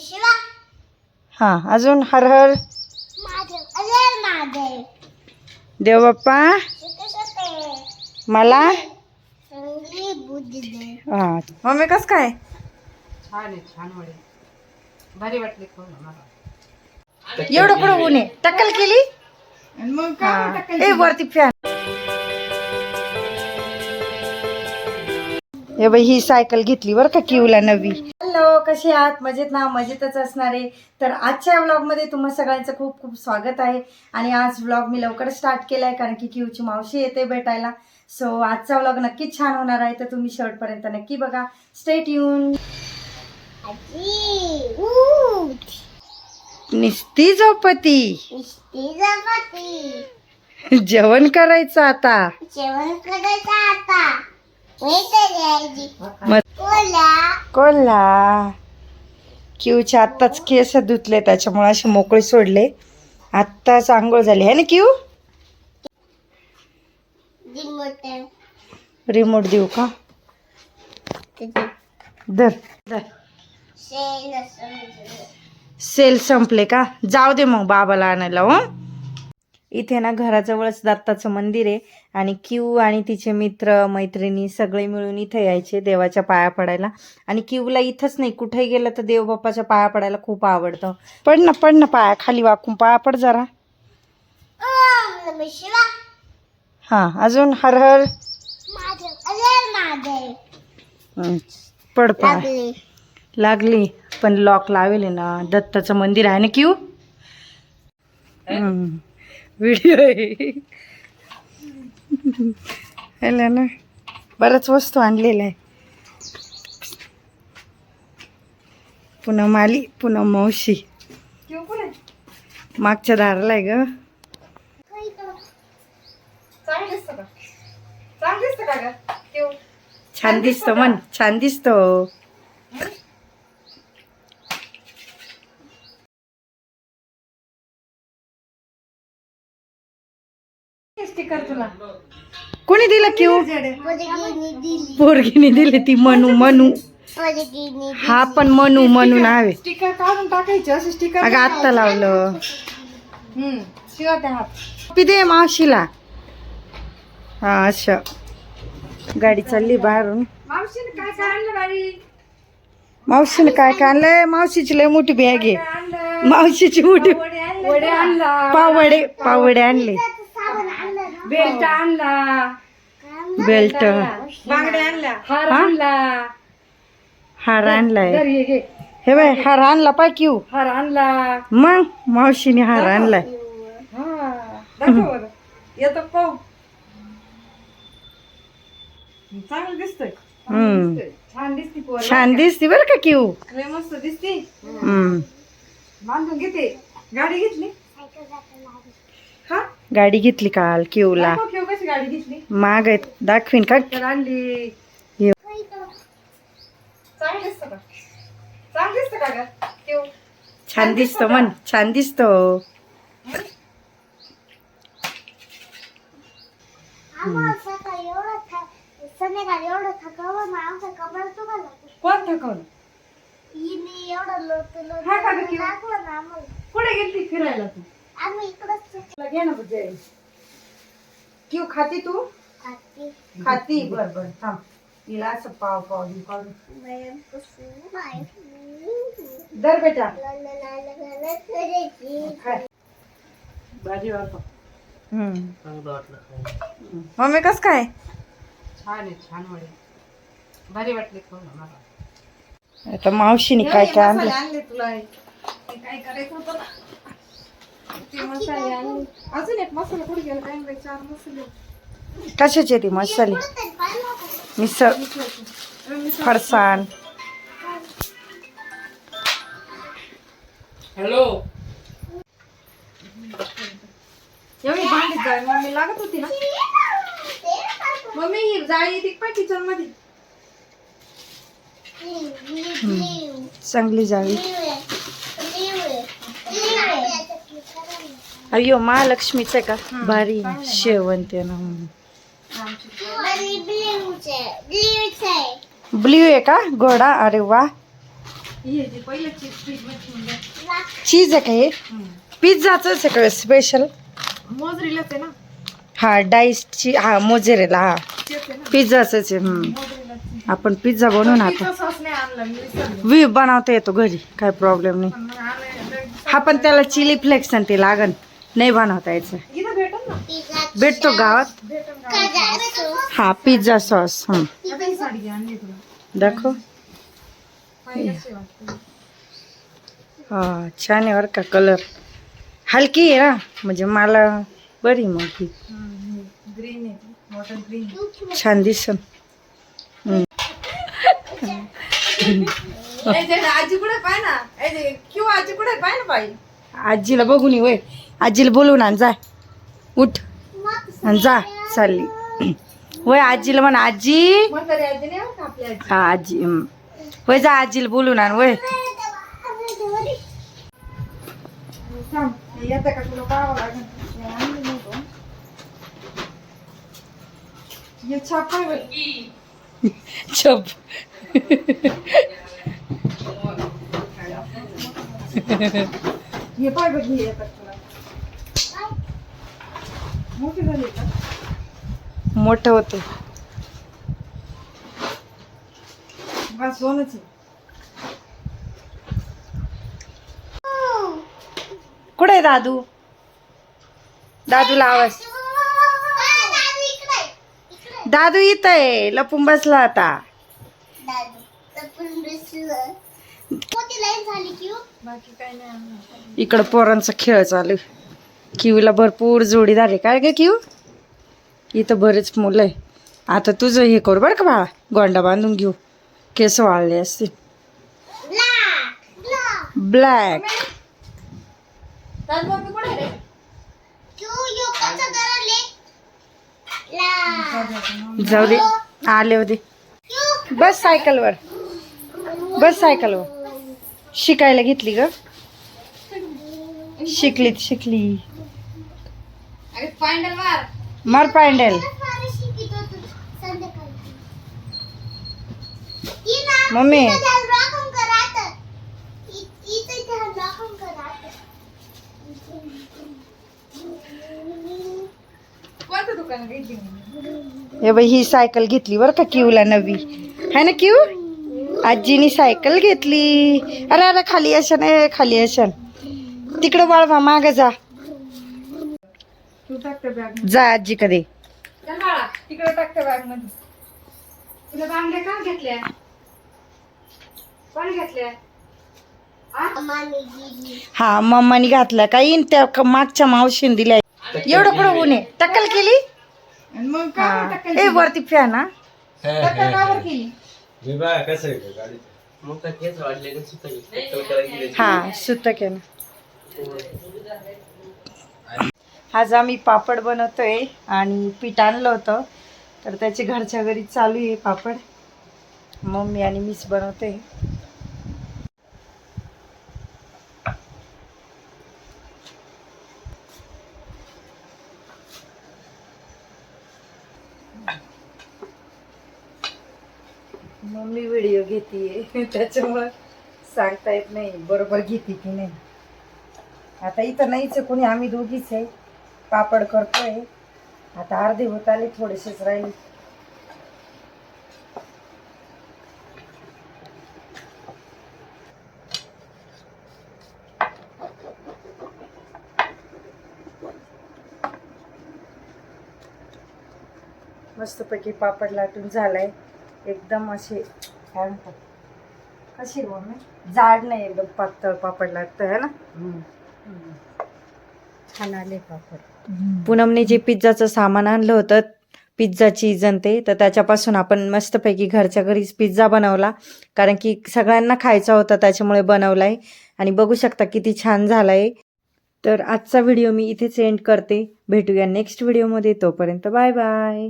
शिवा. हा अजून हर हर देव बाप्पा मला. चांगली बुद्धी दे. हा. मम्मी कस काय? छान आहे छान भारी वाटले एवढं कुठं ऊन आहे टक्कल केली? मग. ए वरती फॅन. हे बाई ही सायकल घेतली बरं का किवला नवी. हॅलो कशी आहात? मजेत ना? मजेतच असणार आहे. तर आजच्या व्लॉगमध्ये तुम्हा सगळ्यांचं खूप खूप स्वागत आहे. आणि आज व्लॉग मी लवकर स्टार्ट केला आहे कारण की किवची मावशी येते भेटायला. सो आजचा व्लॉग नक्कीच छान होणार आहे. तर तुम्ही शेवटपर्यंत नक्की बघा. स्टेट येऊन निस्ती झोपती. जेवण करायचं आता. जेवण करायचं आता. कोल्हा क्यूचे आत्ताच केस धुतले त्याच्यामुळे असे मोकळे सोडले. आत्ताच आंघोळ झाली. आहे ना क्यू? रिमोट देऊ का? दर दर सेल संपले का? जाऊ दे मग बाबाला आणायला हो? इथे ना घराजवळच दत्ताचं मंदिर आहे. आणि क्यू आणि तिचे मित्र मैत्रिणी सगळे मिळून इथे यायचे देवाच्या पाया पडायला. आणि क्यूला इथंच नाही कुठेही गेलं तर देवबाप्पाच्या पाया पडायला खूप आवडतं. पड ना पड ना पाया खाली वाकून पाया पड जरा. ओम नमः शिवा हां अजून हर हर. हं, पड पाय. लागली. पण लॉक लावेल आहे ना. दत्ताचं मंदिर आहे ना क्यू? व्हिडिओ आहे. हेला ना बऱ्याच वस्तू आणलेल्या आहे. पुन्हा माली पुन्हा मावशी. मागच्या दाराला आहे ग. छान दिसतो मन छान दिसतो. कोणी दिलं क्यू? पोरगीने दिली. पोरगीने दिली ती मनू मनू. हा पण मनू मनू नाव. आहे स्टिकर काढून टाकायचे असे स्टिकर अगं आत्ता लावलं. हम्म शिवा त्या हात. पी दे मावशीला. हा असं. गाडी चालली बाहेरून. मावशीने काय काय आणलं बाई? मावशीने काय काय आणलंय? मावशीची लय मोठी बॅग आहे. मावशीची मोठी वडे आणला. पावडे पावडे आणले. बेल्ट आणला. बेल्ट. बांगड्या हार हा? आणला. हार आणलाय. हे घे हे बाय हार आणला पाय क्यू हार आणला. मग मावशीने हार आणलाय. हा दाखव बरं. येतो पाहू. चांगलं दिसतंय. हम्म. दिसतंय. छान दिसती पोर. छान दिसती बरं का क्यू लय मस्त दिसती. हम्म. बांधून घेते. गाडी घेतली. हा गाडी घेतली काल गाडी घेतली? माग आहेत. दाखवीन का? आणली. छान दिसतो मन छान दिसतो तुम्हाला कोण थकवलं? हा कुठे गेली फिरायला तू? घे ना बुजे क्यू खाती तू? खाते. खाती. बर बर. थांब. तिला असं पाव पाव देऊ काढून दर बेटा. भाजी वाटतो मम्मी कस काय? छान आहे छान वडे. भारी वाटले मला. आता मावशीने काय काय आणलं? आणले तुला. ते काय करायचं होतं? ना ते मसाले आणले. अजून एक मसाला कुठे गेला काय माहीत, चार मसाले. कशाचे ते मसाले? मिसळ फरसाण. हॅलो. एवढी भांडी जाय मम्मी लागत होती ना? मम्मी ही जाळी येते पण किचनमध्ये? चांगली जाळी. अय्यो महालक्ष्मीचं आहे का? भारी शेवंते ब्ल्यू आहे का? घोडा अरे वा. चीज आहे का हे? पिझ्झाच आहे का स्पेशल हा डाईसची हा मोजेरेला हा. पिझ्झाच आहे. आपण पिझ्झा बनवू ना आता. वी बनवता येतो घरी. काय प्रॉब्लेम नाही. हा पण त्याला चिली फ्लेक्स आणि ते लागन. नाही बनवता यायचं. भेटतो गावात. हा पिझ्झा सॉस हं. दाखव. हा. छान आहे बरं का कलर हलकी आहे ना? म्हणजे मला बरी मग ही. छान दिसन. आजी कुठे पाय ना. आजी कुठे पाय ना बाई. आजीला बघून वय. आजीला बोलवून आण जा. उठ. आणि जा चालली. वय आजीला म्हणा आजी. हा आजी. वय जा आजीला बोलून आण वय. छाप हे पाय बघ मोठी झाली का? मोठं होतं. बस दोनच आहे. कुठे आहे दादू? दादूला आवाज. दादू इथं आहे. लपून बसला आता. हो. बाकी काही नाही आणलं इकडं पोरांचा खेळ चालू क्यूला भरपूर जोडीदार आहे काय ग किव? इथं बरेच मुलं आहे. आता तुझं हे करू बरं का बाळा? गोंडा बांधून घेऊ. केस वाळले असते ब्लॅक जाऊ दे. आले होते. बस सायकलवर. बस सायकलवर. शिकायला घेतली ग. शिकली शिकली. मार. मार पॅन्डल फार शिकित होतो संध्याकाळी. ती ना मम्मी? हे बाई ही सायकल घेतली बरं का किवला नवी. है ना किव आजीनी सायकल घेतली. अरे अरे खाली अशन ए खाली अशन. तिकडं वळवा माग जा. तू टाकते बॅग जा आजी कधी. चल बाळा तिकडे टाकते बॅगमध्ये. तुला बांगड्या का घेतल्या? कोण घेतल्या? हा मम्मानी घातला काही त्या क- मागच्या मावशीने दिल्या. एवढं कुठं ऊन आहे? टक्कल केली? आणि मग का बरं हा. टक्कल ए वरती फॅन हा. टक्कल का बरं केली? मी बघा कसं आहे गाडी. हा सुतक आहे ना. आज आम्ही पापड बनवतोय आणि पीठ आणलं होतं. तर त्याचे घरच्या घरी चालू आहे पापड. मम्मी आणि मीच बनवते मम्मी व्हिडिओ घेते त्याच्यामुळं सांगता येत नाही. बरोबर घेते की नाही. आता इथं नाहीच कोणी आम्ही दोघीच आहे. पापड करतोय. आता अर्धे होत आले थोडेसेच राहिले. मस्तपैकी पापड लाटून झालाय. एकदम असे काय म्हणतात? कशी मम्मी? जाड नाही एकदम पातळ पापड लागतं है ना? छान आले पापड. पूनमने जे पिझ्झाचं सामान आणलं होतं पिझ्झाची चीज ते तर त्याच्यापासून आपण मस्तपैकी घरच्या घरीच पिझ्झा बनवला. कारण की सगळ्यांना खायचा होता त्याच्यामुळे बनवलाय. आणि बघू शकता किती छान झालाय. तर आजचा व्हिडिओ मी इथेच एंड करते. भेटूया नेक्स्ट व्हिडिओमध्ये तोपर्यंत बाय बाय